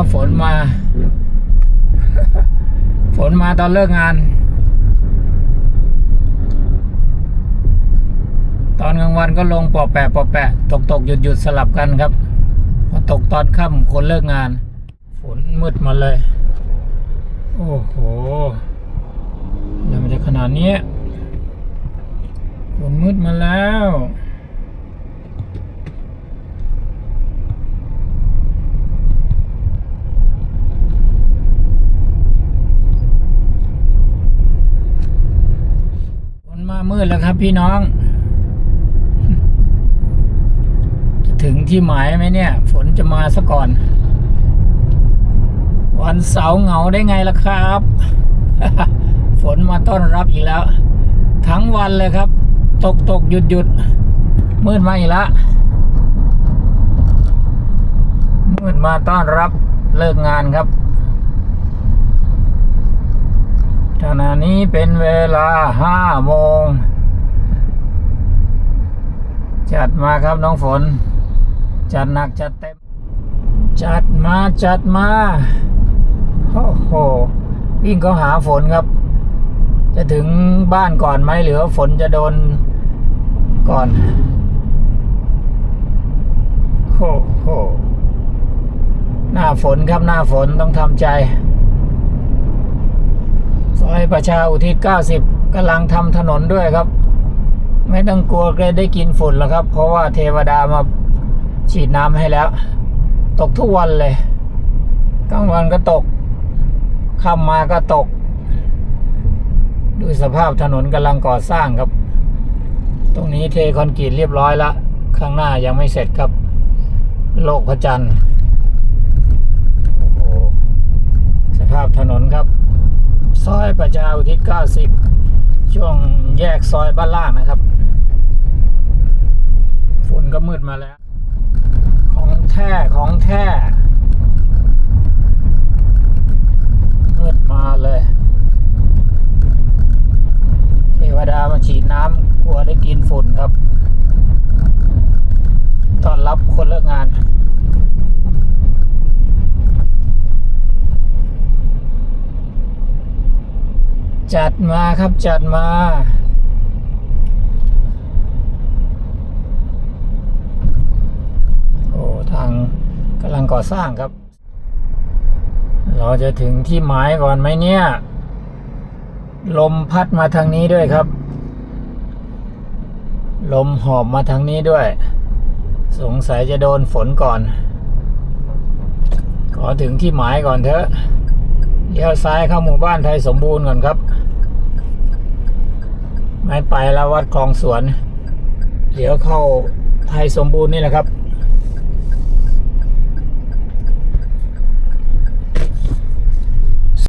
ครับฝนมา ฝนมาตอนเลิกงาน ตอนกลางวันก็ลงปอแปะปอแปะ ตกตกหยุดหยุดสลับกันครับพอตกตอนค่ำคนเลิกงาน ฝนมืดมาเลย โอ้โหเดี๋ยวมันจะขนาดนี้ฝนมืดมาแล้ว ฝน มามืดแล้วครับพี่น้อง จะถึงที่หมายไหมเนี่ย ฝนจะมาซะก่อน วันเสาร์เหงาได้ไงล่ะครับ ฝนมาต้อนรับอีกแล้ว ทั้งวันเลยครับ ตกตกหยุดหยุดมืดมาอีกแล้วมืดมาต้อนรับเลิกงานครับขณะ นี้เป็นเวลาห้าโมง จัดมาครับน้องฝน จัดหนักจัดเต็ม จัดมาจัดมา โอ้โห วิ่งเขาหาฝนครับ จะถึงบ้านก่อนไหมหรือว่าฝนจะโดนก่อน โอ้โห หน้าฝนครับหน้าฝนต้องทำใจ ประชาอุทิศ90กำลังทำถนนด้วยครับ ไม่ต้องกลัวเกรได้กินฝุ่นแล้วครับ เพราะว่าเทวดามาฉีดน้ำให้แล้ว ตกทุกวันเลยกลางวันก็ตกค่ำมาก็ตก ดูสภาพถนนกำลังก่อสร้างครับ ตรงนี้เทคอนกรีตเรียบร้อยล้วข้างหน้ายังไม่เสร็จครับ โลกพระจันทร์สภาพถนนครับ อยประชาอุทิศ90 ช่วงแยกซอยบ้านล่างนะครับฝุ่นก็มืดมาแล้ว ของแท้ของแท้ มืดมาเลย เทวดามาฉีดน้ำกลัวได้กินฝุ่นครับต้อนรับคนเลิกงาน จัดมาครับจัดมาโอ้ทางกำลังก่อสร้างครับ เราจะถึงที่หมายก่อนไหมเนี่ย ลมพัดมาทางนี้ด้วยครับ ลมหอบมาทางนี้ด้วย สงสัยจะโดนฝนก่อน ขอถึงที่หมายก่อนเถอะเลี้ยวซ้ายเข้าหมู่บ้านไทยสมบูรณ์ก่อนครับ ไปแล้ววัดคลองสวน เดี๋ยวเข้าไทยสมบูรณ์นี่แหละครับ